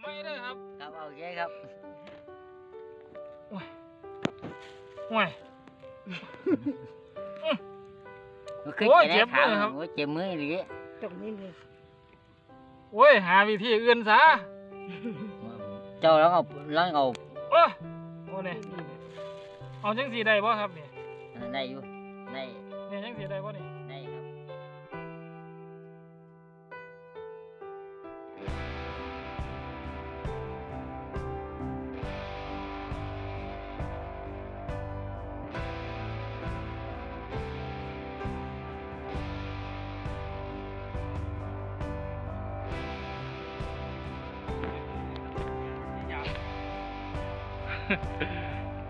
ไม่ได้อครับครับโอเคครับห่วยมันคือโอ้ยจะได้เจ็บมือครับโอ้ยเจ็บมือหรือตรงนี้เลยโอ้ยหาวิธีอื่นซะเจ้าแล้วเอาแล้วเอาโอ้โอ้เนี่ยเอาจังสีได้บ่ครับเนี่ยได้อยู่ได้เนี่ยจังสีได้บ่เนี่ย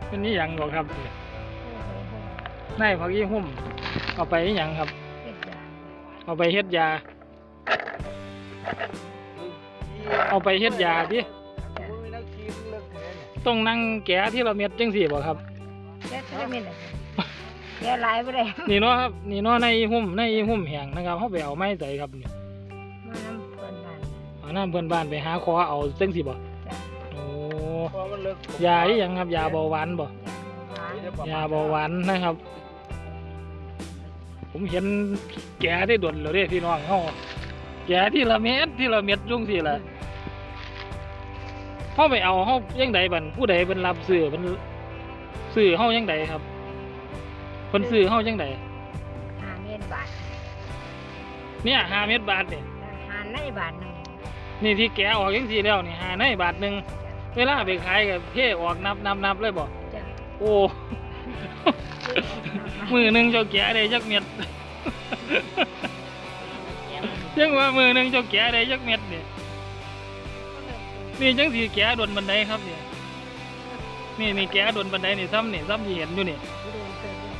เป็นนี่หยังบ่ครับเนี่ยนายผักยี่หุ่ม เอาไปอิหยังครับเฮ็ดยาเอาไปเฮ็ดยา เอาไปเฮ็ดยาดิต้องนั่งแกะที่เราเม็ดจังสี่บ่ครับ แกจะได้มีอะไรแกหลายบ่ได้นี่เนาะครับ นี่เนาะในหุ่มในหุ่มแห้งนะครับเขาไปเอาไม้ใส่ครับนี่มาน้ำเพิ่นบ้านเอาน้ำเพื่อนบ้านไปหาคอเอาจังสี่บ่จ้ะโอ้ ยาอีหยังครับยาเบาหวานบ่ยาหวานยาเบาหวานนะครับ ผมเห็นแกได้ดดแล้วเด้พี่น้องเฮาแกที่ละเม็ดที่ละเม็ดจุงสิล่ะเฮาไปเอาเฮายังใดบัดผู้ใดเป็นรับซื้อเป็นซื้อเฮายังใดครับเพิ่นซื้อเฮายังใดห้าเงินบาท เนี่ยห้าเม็ดบาทนี่ห้าในบาทหนึงนี่ที่แกะออกจังซี่แล้วนี่ห้าในบาทหนึง เวลาไปขายก็เทออกนับนับนับเลยบ่จ้ะโอ้ มือหนึงเจ้าแกะได้จักเม็ดยังว่ามือหนึงเจ้าแกะได้จักเม็ดเนี่ยนี่จังสีแกะโดนบันไดครับเนี่ยนี่นี่แกะโดนบันไดนี่ซ้ำนี่ซ้ำที่เห็นอยู่นี่เดินไปเรื่อย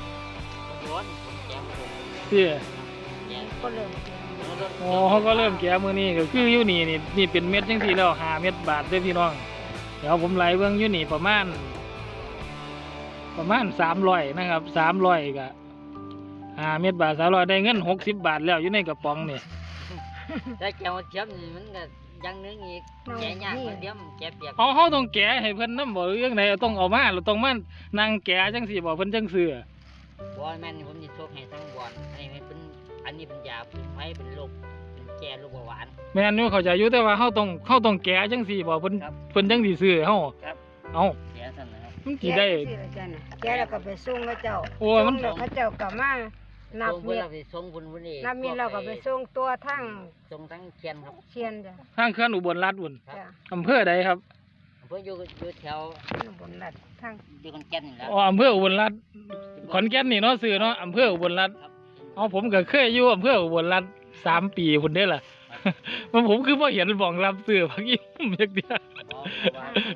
ร้อนแก้มผมเพี่อแก้มก็เริ่มเดินโอ้เขาก็เริ่มแกะมือนี่ก็คืออยู่นี่นี่นี่เป็นเม็ดจังสีแล้วหาเม็ดบาทเด้อพี่น้อง เดี๋ยวผมไล่เบื้องอยู่นี่ประมาณ ประมาณสามร้อยนะครับสามร้อยก็หาเม็ดบาทสามร้อยได้เงินหกสิบบาทแล้วอยู่ในกระป๋องนี่ถ้าแก้วเทียมนี่มันก็ยังนึงอีกแก้ยากมันเดียวมันแก้เปียกเอาเขาต้องแกะให้เพิ่นนำบ่หรือยังไงต้องเอามาเราต้องมานั่งแกะจังสี่บ่เพิ่นจังซื้อบอลแมนผมจะโชคให้ทั้งบอลให้มันเป็นอันนี้เป็นยาเป็นไฟเป็นโรคเป็น แก้โรคเบาหวาน แม่นอยู่เข้าใจอยู่แต่ว่าเฮาต้องเฮาต้องแกะจังสี่บ่เพิ่นครับเพิ่นจังสิซื้อให้เฮาครับ เอาแก้สั่นนะครับ มันแกสิได้สิละจ้ะน่ะแกแล้วก็ไปส่งเขาเจ้าโอ้ยมัน ส่งแล้วเขาเจ้าก็มานับส่งเพื่เม็อดไปส่งบุญบุญนี่นับเม็ดเราก็ไปส่งตัวทั้งส่งทั้งเทียนครับเชียนจ้ะทางเขื่อนอุบลรัฐพุ่นครับจ้ะอำเภอใดครับเพื่ออยู่อยู่แถวบนรัดทั้งอยู่คนแก่นนี่แหละอ๋ออำเภออุบลรัฐขอนแก่นนี่เนาะซื้อเนาะอำเภออุบลรัฐครับเอาผมก็เคยอยู่อำเภออุบลรัฐ สามปีพุ่นเด้อล่ะ มันผมคือบ่เห็นบ่องรับซื้อพักอีผมจักเดียว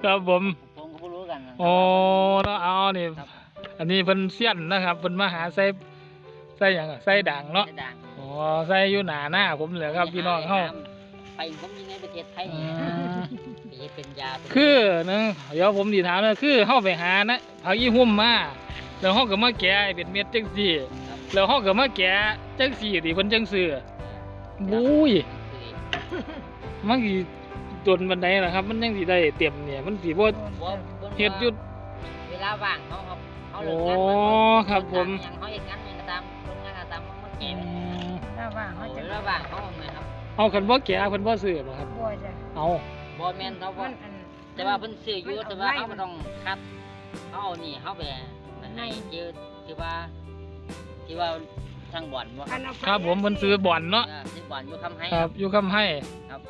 ครับผมผมก็บ่รู้กันนะอ๋อเนาะเอานี่ครับอันนี้เพิ่นเสี้ยนนะครับเพิ่นมาหาใส่ใส่หยังอะใส่ด่างเนาะจะดังอ๋อใส่อยู่หน้าหน้าผมเลยครับพี่น้องเฮาไปผมอยังในประเทศไทยอืนี่มไปเฮ็ดเป็นยาเป็นคือนะเดี๋ยวผมสิถามนะคือเฮาไปหานะผักอีหุ่มมาแล้วเฮาก็มาแกะให้เป็นเม็ดจังซี่ ครับแล้วเฮาก็มาแกะจังซี่ดิเพิ่นจังซื้อ บุ้ยมันสิตนบันไดล่ะครับ มันจังสิได้เต็มเนี่ย มันสิบ่บ่บ่เฮ็ดอยู่เวลาว่างเขาครับเขาเลิโอ้กงานมาครับผมอย่างเขาเฮ็ดงานหยังก็ตามโรงงานก็ตามเขามาอืแก่มถ้าว่างเขาเขาจะจะเวลาว่างเขาเอาเงินครับเอาคันบ่แกะเพิ่นบ่ซื้อบ่ครับบ่จ้ะเอาบ่แม่นเขาบ่มันอันแต่ว่าเพิ่นซื้ออยู่มันเอาแต่ว่าไว้เขาบ่ต้องคัดเขาเอานี่เขาไปมันให้ชื่อที่ว่าที่ว่า ทางบ่อนบ่อันเอาไปครับผมเพิ่นซื้อบ่อนเนาะอ่าซื้อบ่อนอยู่คำให้ครับอยู่คำให้ ครับ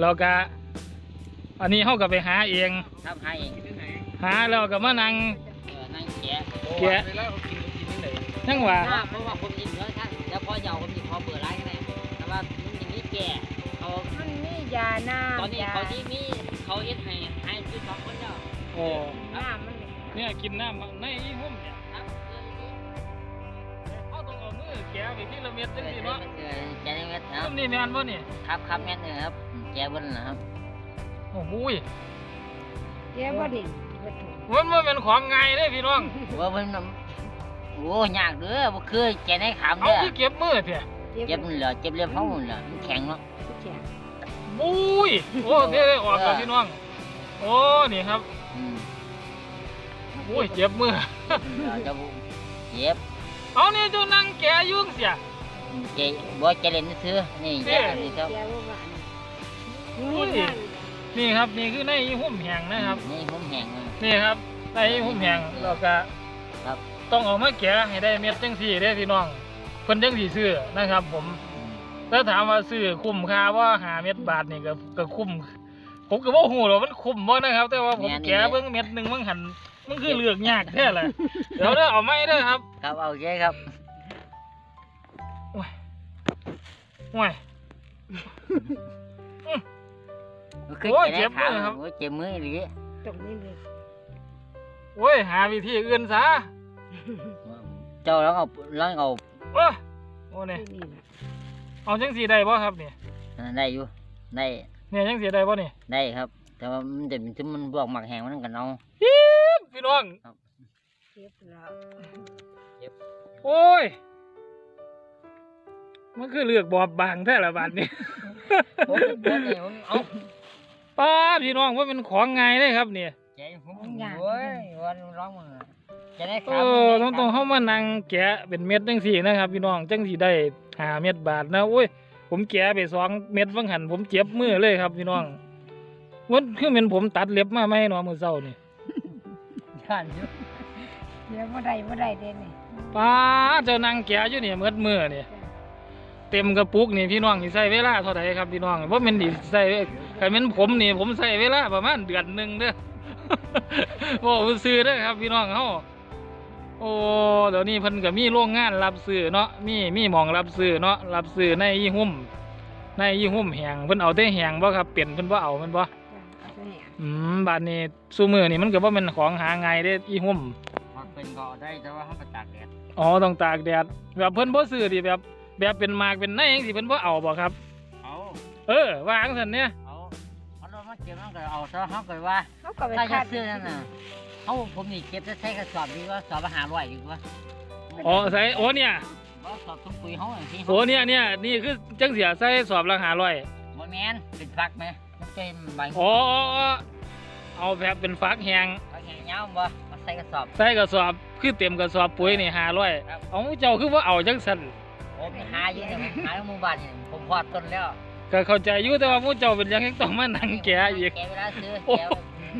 แล้วก็อันนี้เฮาก็ไปหาเองคำให้เองหาแล้วก็มานั่ง เออนั่งแกะแกะจังว่าเพราะว่าเพราะว่าผมยิงเยอะครับแล้วพอเหยาผมยิงพอเบื่อไรายก็ได้แต่ว่ามันอย่างนี้แก่เขามันมียาหน้าตอนนี้ยาเขาที่มีเขาเฮ็ดให้ให้คือสองคนแล้วโอ้หน้ามันเนี่ยกินน้ำในอีหุ่มเนี่ย แกะไปทีละเม็ดเอจังอซี่เนาะเนาะเออแกนี่เม็ดนะคซุรับมนี่แม่นบ่นี่ครับครับแม่นเออครับ แกเบิ้ลนะครับ โอ้โหยแกบ่นี่บ่ถูกมันบ่แม่นของง่ายเด้พี่น้อง ว่าเพิ่นน่ะโอ้ยากเด้อบ่คือแกในขามเอาเด้อคือเก็บมือแท้เจ็บมันเหรอเจ็บเรียบเฮาเหรอมันแข็งเนาะแข็งบอุ้ยโอ้เดี๋ยวๆออกแล้วพี่น้อง โอ้นี่ครับอืม โอ้ยเจ็บมือเราจะเจ็บ เอานี่เจ้านั่งแกะอยุ่จังเสีย เจ็บบ่เจริญซื้อนี่เด้เจ็บนี่ครับแกว่าบ้านอุ้ยนี่ครับนี่คือในหุ่มแหงนะครับ นี่ผมแห้งเลย นี่ครับในหุ่มแหงเราก็ครับ ต้องเอามาแกะให้ได้เม็ดจังสี่ได้อพี่น้องเพิ่นจังสี่ซื้อนะครับ ผมอืมแล้วถามว่าซื้อคุ้มค่าว่าหาเม็ดบาทนี่ก็ก็คุ้มผมก็บ่ฮู้หรอกมันคุ้มบ่นะครับ แต่ว่าผมแกะเบิ่งเม็ดหนึงมันหัน มันคือเลือกยากแท้แหละเดี๋ยวเด้อเอาไม้เด้อครับครับเอาเยอะครับโอ้ยโอ้ยโอ้ยเจ็บมือครับโอ้ยเจ็บมือหรือตรงนี้เลยโอ้ยหาวิธีอื่นซะเจ้าลองเอาลองเอาโอ้ยโอ้นี่ที่นี่นะเอาจังสีได้บ่ครับนี่อันนั้นได้อยู่ได้เนี่ยจังสีได้บ่นี่ได้ครับ แต่ว่ามันจะถึงมันบวกหมักแห้งมันกันเอาอี๊บ พี่น้องเจ็บแล้วโอ้ย มันคือเลือกบอบบางแท้ละบาดนี้โอ้ยปวดเนี่ยผมเอาป้าดพี่น้องว่าเป็นของไงได้ครับเนี่ย ใจผมโอ้ยวันร้องมือจะได้เออต้องต้องเข้ามานั่งแกะเป็นเม็ดจังสี่นะครับ พี่น้องจังสีได้หาเม็ดบาทนะโอ้ยผมแกะไปสองเม็ดวังหันผมเจ็บมือเลยครับ พี่น้องวันคือเป็นผมตัดเล็บมาไม่ให้น้องมือเศร้านี่ ขันอยู่เจ็บว่าได้ว่าได้เด่นนี่ป้าดเจ้านางแกะอยู่นี่เมืดมือนี่เต็มกระปุกนี่พี่น้องนี่ใส่เวลาเท่าไหร่ครับพี่น้องว่ามันดิใส่ใครเป็นผมนี่ผมใส่เวลาประมาณเดือนหนึ่งเด้อบอกซื้อเด้อครับพี่น้องเฮาโอ้เดี๋ยวนี้เพิ่นก็มีโรงงานรับซื้อเนาะมีมีหมองรับซื้อเนาะรับซื้อในอีหุ่มในอีหุ่มแหงเพิ่นเอาแต่แหงบ่ครับเปลี่ยนเพิ่นบ่เอาแมันบ่เอาตัว นี้อืมบาดนี้ซุมื้อนี่มันก็บ่แม่นของหาง่ายเด้อีหุ่มมันเป็นก็ได้แต่ว่าเขาไปตากแดดอ๋อต้องตากแดดแบบเพิ่นบ่ซื้อดิแบบ แบบเป็นหมากเป็นในจังซี่เพิ่นบ่เอาบ่ครับ เอาเออว่าจังซั่นเนี่ยเอาเอารถมาเก็บมันก็เอาซะเขาก็ว่าเขาก็ไปถ้าจะคัดซื้อนั่นน่ะเขาผมนี่เก็บจะใช้กระสอบดีกว่าสอบอาหารร้อยดีกว่าอ๋อใส่โอ้เนี่ยบ่สอบทุกปุ๋ยเขาอย่างที่โอ้เนี่ยเนี่ยนี่คือจังเสียใส่สอบละ500บ่แม่นเป็นฟักไหม มันเป็นใบอ๋ออ๋ออ๋อเอาแบบเป็นฟักแหงฟักแห้งยาวบ่มาใส่กระสอบ ใส่กระสอบคือเต็มกระสอบปุ๋ยนี่ห้าร้อยครับ เอาเจ้าคือว่าเอาจังสันผมหาอยู่เนี่ยผมหาในหมู่บ้านนี่ผมพอดต้นแล้วก็เข้าใจอยู่แต่ว่าผู้เจ้าเป็นหยังต้องมานั่งแกะอีก แกเวลาซื้อโอ้แก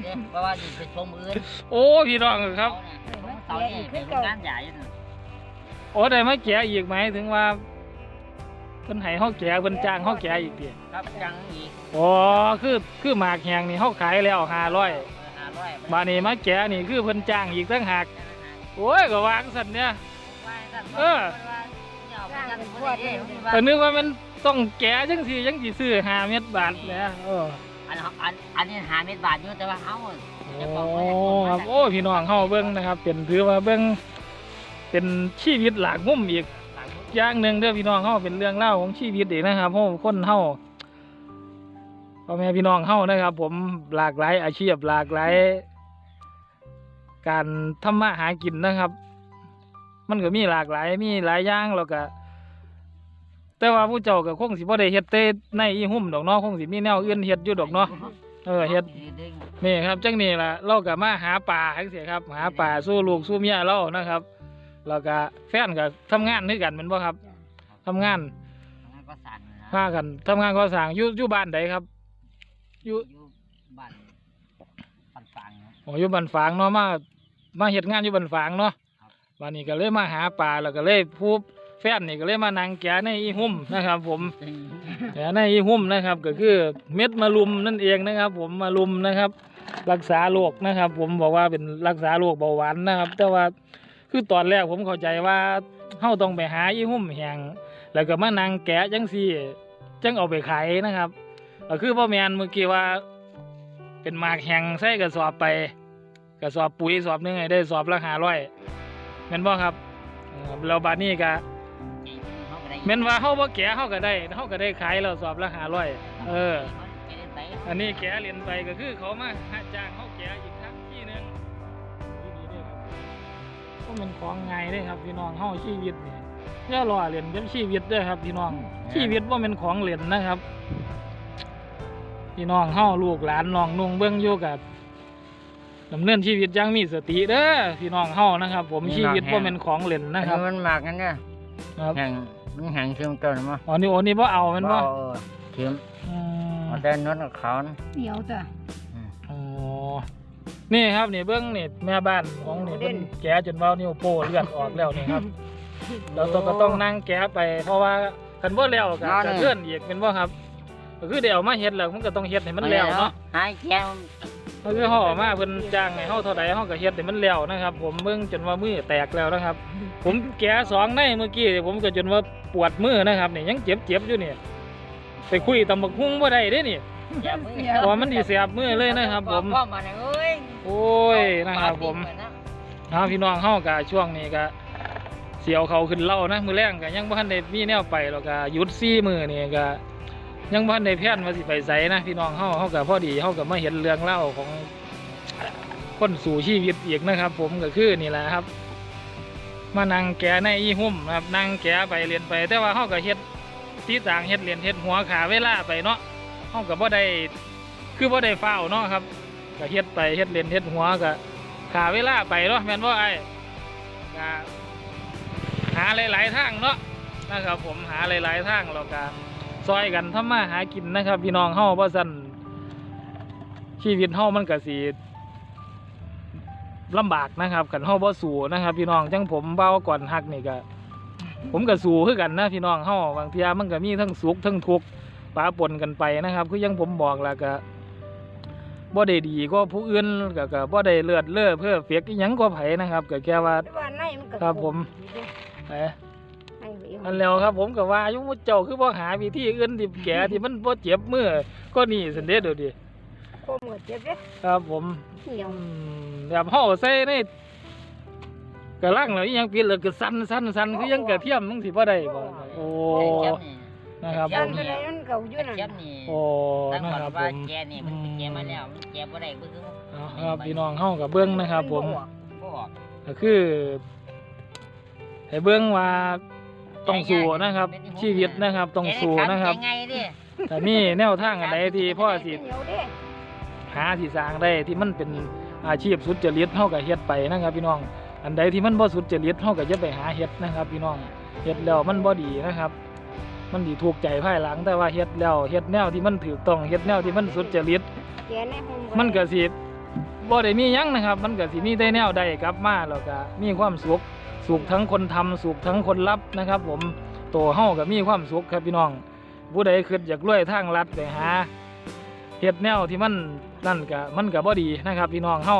เด้เพราะว่าอยู่เป็นชมอื่นโอ้พี่น้องครับ เขาเนี่ยเขาเนี่ยเป็นโรงงานใหญ่อยู่น่ะโอ้ได้มาแกะอีกไหมายถึงว่าเพิ่นให้เฮาแกะเพิ่นจ้างเฮาแกะอีกติครับจังอีกอ๋อคือคือหมากแหงนี่เฮาขายแล้ว500ห้าร้อยบาดนี้มาแกะนี่คือเพิ่นจ้างอีกต่างหากโอ้ยก็วางซั่นเนี่ย เออ แต่นึกว่ามันต้องแกะจังซี่จังสิซื้อ5เม็ดบาทแหละเอออันอันอันนี้หาเม็ดบาทอยู่แต่ว่าเขาโอ้ครับโอ้พี่น้องเฮาเบิ่งนะครับ เป็นถือว่าเบิ่งเป็นชีวิตหลากมุมอีก อย่างหนึ่งเด้อพี่น้องเฮาเป็นเรื่องเล่าวของชีวิตเองนะครับเพราะคนเฮาพ่อแม่พี่น้องเฮานะครับ ผมหลากหลายอาชีพหลากหลายการทำมาหากินนะครับ มันก็มีหลากหลายมีหลายอย่างแล้วก็แต่ว่าผู้เจ้าก็คงสิบ่ได้เฮ็ดแต่ในอีหุ่มดอกเนาะคงสิมีแนวอื่นเฮ็ดอยู่ดอกเนาะเออเฮ็ดนี่ครับจังนี่ล่ะเราก็มาหาปลาจังซี่ครับ หาปลาสู้ลูกสู้เมียเรานะครับ แล้วก็แฟนก็ทำงานด้วยกันแม่นบ่ครับทำงานก็สั่นนะพากันทำงานก่อสร้างอยู่อยู่บ้านใดครับอยู่อยู่บ้านปันฟังโอ้อยู่บ้านฝางเนาะมามาเฮ็ดงานอยู่บ้านฝางเนาะครับวันนี้ก็เลยมาหาปลาแล้วก็เลยผู้แฟนนี่ก็เลยมานั่งแกะในอีหุ่มนะครับ ผมแกะในอีหุ่มนะครับก็คือเม็ดมะรุมนั่นเองนะครับ ผมมะรุมนะครับ รักษาโรคนะครับ ผมบอกว่าเป็นรักษาโรคเบาหวานนะครับ แต่ว่า คือตอนแรกผมเข้าใจว่าเฮาต้องไปหาอีหุ่มแหงแล้วก็มานั่งแกะจังซี่จังเอาไปขายนะครับก็คือพ่อแมนเมื่อกี้ว่า เป็นหมากแหงใส่กระสอบไปกระสอบปุ๋ยสอบหนึงให้ได้สอบละห้าร้อยแม่นบ่ครับเออแล้วบาดนี้ก็แม่นว่าเฮาบ่แกะเฮาก็ได้เฮาก็ได้ขายแล้วสอบละห้าร้อยเออ อันนี้แกะเรียนไปก็คือเขามาจ้างเขาแกะ ก็เป็นของไงายเด้ครับพี่น้องเฮาชีวิตนี่อย่ารอเรียนเป็นชีวิตเด้อครับ พี่น้องชีวิตว่าเป็นของเล่นนะครับ พี่น้องเฮาลูกหลานน้องนุ่งเบิ่งอยู่กับดำเนินชีวิตอยังมีสติเด้อพี่น้องเฮานะครับ ผมชีวิตบ่แม่นของเล่นนะครับอัมันหมากกันเนี่ยครับแห่งมันแห่งเชื่อมต้นมั้งอ๋อนี่โอ้นี่บ่เอาแมันบ่เชื่อมอืมเอาแต่นวดกับเขานะเหนียวจ้ะอ๋อ นี่ครับนี่เบิ่งนี่แม่บ้านของนี่เพิ่นแกะจนเว้านิ้วโป้เลือดออกแล้วนี่ครับเราต้องก็ต้องนั่งแกะไป เพราะว่าคันบ่แล้วก็กระเทือนอีกเป็นบ่ครับก็คือเดี๋ยวมาเฮ็ดแล้วมันก็ต้องเฮ็ดให้มันแล้วเนาะหายแก้วก็คือเฮาเอามาเพิ่นจ้างให้เฮาเท่าใดเฮาก็เฮ็ดให้มันแล้วนะครับ ผมเบิ่งจนว่ามือแตกแล้วนะครับ ผมแกะสองในเมื่อกี้ผมก็จนว่าปวดมือนะครับนี่ยังเจ็บๆอยู่นี่ไปคุยตำบักหุ่งบ่ได้เด้นี่แก้วมือเพราะมันสิเสียบมือเลยนะครับ ผม พ่อมาเนี่ยเอ้ยโอ้ยนะครับผมเอาพี่น้องเฮาก็ช่วงนี้ก็เสียวเขาขึ้นเล่านะมือแรงก็ยังบ่ทันได้มีแนวไปหรอกก็หยุดซี่มือนี่ก็ยังบ่ทันได้แพลนว่าสิไปไสนะพี่น้องเฮาเฮาก็พอดีเฮาก็มาเห็นเรื่องเล่าวของคนสู่ชีวิตอีกนะครับ ผมก็คือนี่แหละครับ มานั่งแกะในอีหุ่มนะครับนั่งแกะไปเรียนไป แต่ว่าเฮาก็เฮ็ดที่ต่างเฮ็ดเรียนเฮ็ดหัวขาเวลาไปเนาะเฮาก็บ่ได้คือบ่ได้ฟ้าวเนาะครับ ก็เฮ็ดไปเฮ็ดเรียนเฮ็ดหัวก็ขาเวลาไปเนาะแม่นบ่ไอ้ก็หาหลาย ๆ ทางเนาะนะครับผมหาหลาย ๆ ทางแล้วก็ซอยกันทำมาหากินนะครับ พี่น้องเฮาบ่ซั่นชีวิตเฮามันก็สิลำบากนะครับกันเฮาบ่สู้นะครับ พี่น้องจังผมเบาก่อนฮักนี่ก็ผมก็สู้คือกันนะพี่น้องเฮาบางเทียมันก็มีทั้งสุขทั้งทุกข์ปะปนกันไปนะครับ คืออยังผมบอกแล้วก็ บ่ได้ดีก็ผู้อื่นก็ก็บ่ได้เลือดเลือเพื่อเฟียกอิหยังก็ไผนะครับก็แค่ว่าแต่ว่าในมันก็ครับผม เอ้ในมันเองอันแล้วครับ ผมก็ว่าอยุ่มุเจ้าคือบ่หาวิธีอื่นที่แก่ที่มันบ่เจ็บมือก็นี่สันเด้เดี๋ยวดิโคมก็เจ็บเด้ครับ ผมเหนียวอืมแบบห่อใส่ในกระลังแล้วอิหยังปิดแล้วก็สั่นสั่นสั่นคือยังกระเทียมมึงสิบ่ได้บ่โอ้นะครับผยันมไปไหนมันก็อยู่นั่นแก้มนี่โอ้ ตั้งนะก่อนครับผว่ามแกนี่มันแกมาแล้วมันแกบ่ได้ก็คือเอาครับพี่น้องเฮากับเบิ่งนะครับ ผม บ่ออกก็คือให้เบิ่งว่าต้องสู้นะครับ ชีวิตนะครับต้องสู้นะครับ แกไงดิแต่มีแนวทางอันใดที่พ่อสิเหนียวเด้หาที่สร้างได้ที่มันเป็นอาชีพสุจริตเฮาก็เฮ็ดไปนะครับ พี่น้อง อันใดที่มันบ่สุจริตเฮาก็อย่าไปหาเฮ็ดนะครับ พี่น้องเฮ็ดแล้วมันบ่ดีนะครับ มันดีถูกใจภายหลัง แต่ว่าเฮ็ดแล้วเฮ็ดแนวที่มันถูกต้องเฮ็ดแนวที่มันสุจริตแกในห้องมันก็สิบ่ได้มีหยังนะครับ มันก็สิมีแต่แนวใดกลับมาแล้วก็มีความสุขสุขทั้งคนทำสุขทั้งคนรับนะครับ ผมตัวเฮาก็มีความสุขครับพี่น้อง ผู้ใดคิดอยากรวยทางลัดไปหาเฮ็ดแนวที่มันนั่นก็มันก็บ่ดีนะครับ พี่น้องเฮา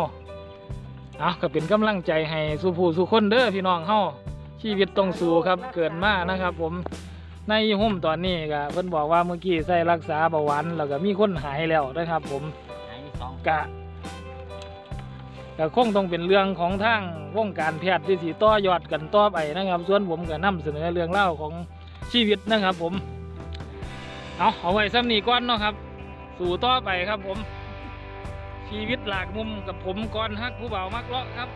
เอาก็เป็นกำลังใจให้สู้ผู้สู้คนเด้อพี่น้องเฮาชีวิตต้องสู้ครับเกิดมานะครับ ผม ในหุ่มตอนนี้ก็เพิ่นบอกว่าเมื่อกี้ใส่รักษาเบาหวานแล้วก็มีคนหายแล้วนะครับ ผมหายไปสองกะก็คงต้องเป็นเรื่องของทางวงการแพทย์ที่สีต่อยอดกันต่อไปนะครับ ส่วนผมก็นำเสนอเรื่องเล่าวของชีวิตนะครับ ผมเอาเอาไว้ซ้ำนี้ก่อนเนาะครับ สู่ต่อไปครับผม ชีวิตหลากมุมกับผมก่อนฮักผู้บ่าวมักเลาะครับ